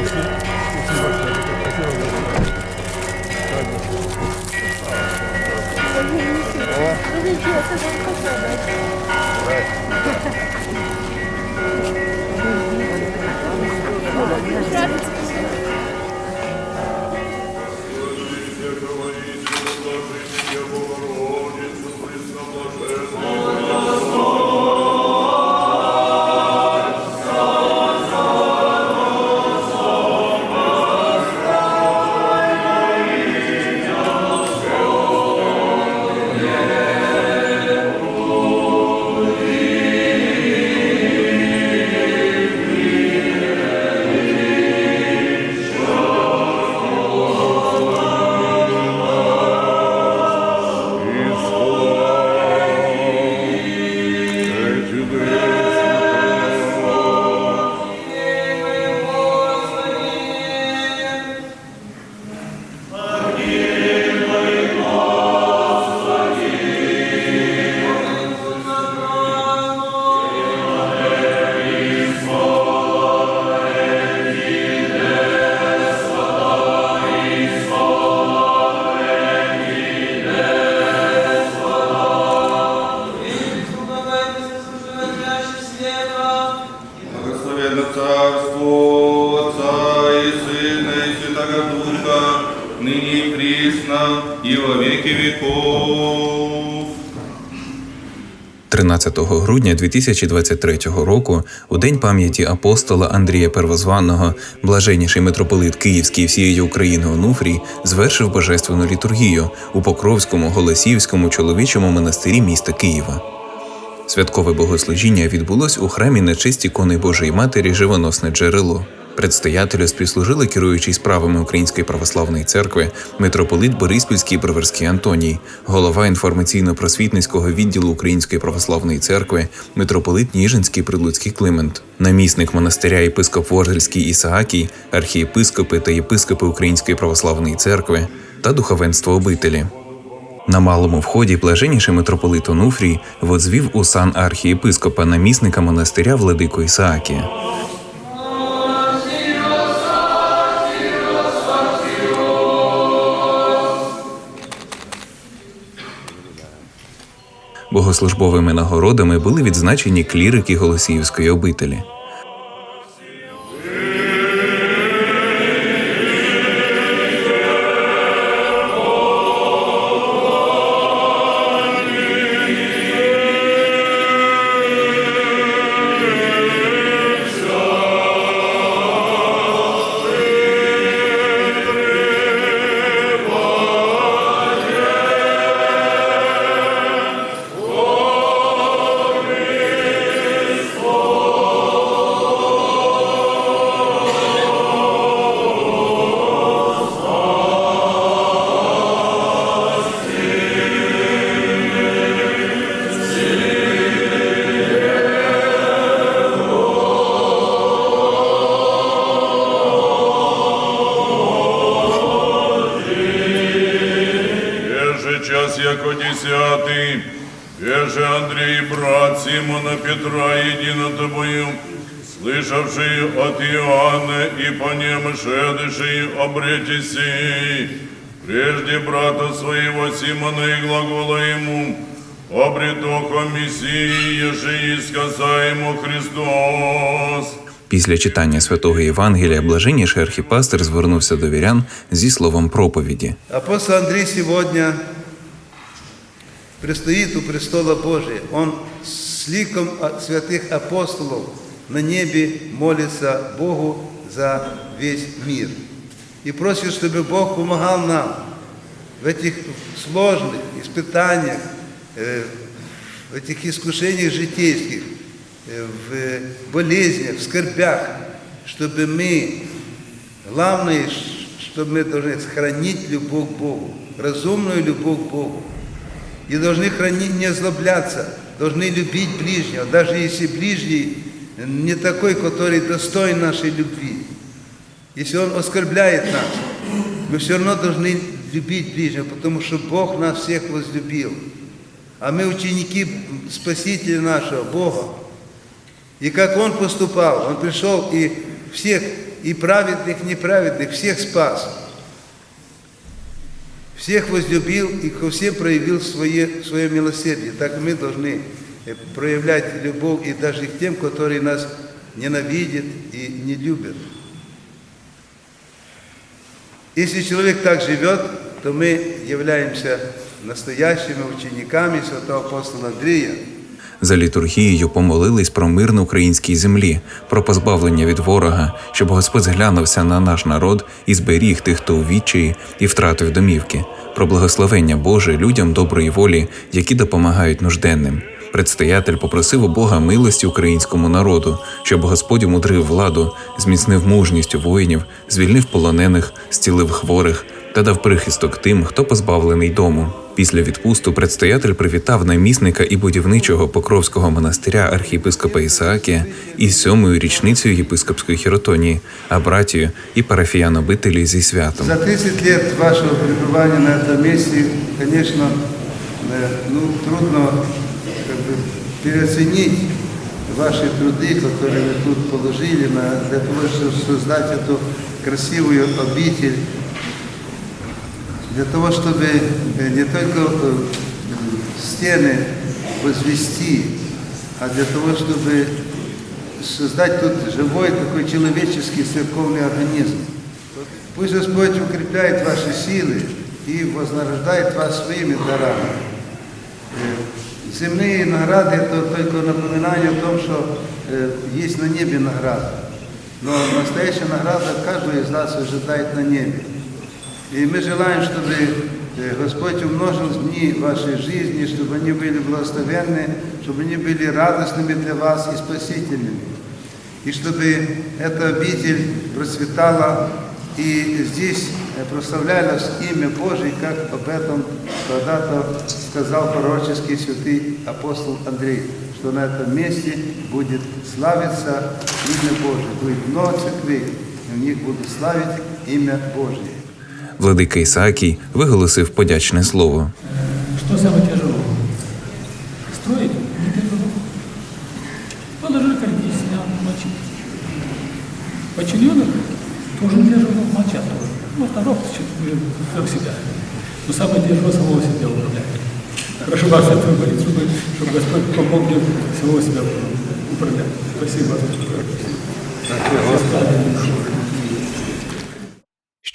Извините, разрешите, это вам посадочка. grace. Благословенно Царство Отца и Сына и Святого Духа, ныне и присно, и во веки веков. 13 грудня 2023 року, у день пам'яті апостола Андрія Первозваного, блаженніший митрополит Київський всієї України Онуфрій звершив божественну літургію у Покровському Голосіївському чоловічому монастирі міста Києва. Святкове богослужіння відбулось у храмі на честь ікони Божої Матері Живоносне джерело. Предстоятелю співслужили керуючий справами Української православної церкви митрополит Бориспільський Броварський Антоній, голова інформаційно-просвітницького відділу Української православної церкви, митрополит Ніжинський Прилуцький Климент, намісник монастиря єпископ Воргельський Ісаакій, архієпископи та єпископи Української православної церкви та духовенство обителі. На малому вході блаженніший митрополит Онуфрій возвів у сан архієпископа намісника монастиря Владику Ісаакія. Богослужбовими нагородами були відзначені клірики Голосіївської обителі. Еже Андрей, брат Симона Петра, едино тобою, слышавший от Иоанна и по нем шедший обрете сей, прежде брата своего Симона и глагола ему, обретоко Мессии, еже и сказа ему Христос. Після читання святого Євангелія блаженніший архіпастер звернувся до вірян зі словом проповіді. Апостол Андрей сегодня предстоит у престола Божия. Он с ликом от святых апостолов на небе молится Богу за весь мир. И просит, чтобы Бог помогал нам в этих сложных испытаниях, э, в этих искушениях житейских, э, в болезнях, в скорбях, чтобы мы Главное, чтобы мы должны сохранить любовь к Богу, разумную любовь к Богу. И должны хранить, не озлобляться, должны любить ближнего, даже если ближний не такой, который достоин нашей любви. Если он оскорбляет нас, мы все равно должны любить ближнего, потому что Бог нас всех возлюбил. А мы ученики Спасителя нашего, Бога. И как Он поступал, Он пришел и всех и праведных, неправедных, всех спас. Всех возлюбил и ко всем проявил свое, свое милосердие. Так мы должны э, проявлять любовь и даже к тем, которые нас ненавидят и не любят. Если человек так живет, то мы являемся настоящими учениками святого апостола Андрея. За літургією помолились про мир на українській землі, про позбавлення від ворога, щоб Господь зглянувся на наш народ і зберіг тих, хто у відчаї і втратив домівки, про благословення Боже людям доброї волі, які допомагають нужденним. Предстоятель попросив у Бога милості українському народу, щоб Господь умудрив владу, зміцнив мужність у воїнів, звільнив полонених, зцілив хворих та дав прихисток тим, хто позбавлений дому. Після відпусту предстоятель привітав намісника і будівничого Покровського монастиря архієпископа Ісаакія із сьомою річницею єпископської хіротонії, а братію і парафіян-обителі зі святом. За 30 лет вашего пребывания на этом месте, конечно, э, ну, трудно как бы, переоценить ваши труды, которые вы тут положили на, для того, чтобы создать эту красивую обитель, Для того, чтобы э, не только э, стены возвести, а для того, чтобы создать тут живой такой человеческий церковный организм. Пусть Господь укрепляет ваши силы и вознаграждает вас своими дарами. Э, Земные награды – это только напоминание о том, что есть на небе награда. Но настоящая награда каждого из нас ожидает на небе. И мы желаем, чтобы э, Господь умножил дни вашей жизни, чтобы они были благословенны, чтобы они были радостными для вас и спасительными. И чтобы эта обитель процветала и здесь э, прославлялось имя Божие, как об этом когда-то сказал пророческий святый апостол Андрей, что на этом месте будет славиться имя Божие. Будет много церквей, и в них будут славить имя Божие. Владика Ісаакій виголосив подячне слово. Что самое тяжелое? Строить не тяжело. Положили кирпич, снял, мочить. Подчиненных тоже не тяжело, молчат тоже. Ну, здоров, блин, как всегда. Но самое тяжелое самого себя управлять. Хорошо вас это выборить, чтобы, чтобы Господь помог мне самого себя управлять. Спасибо.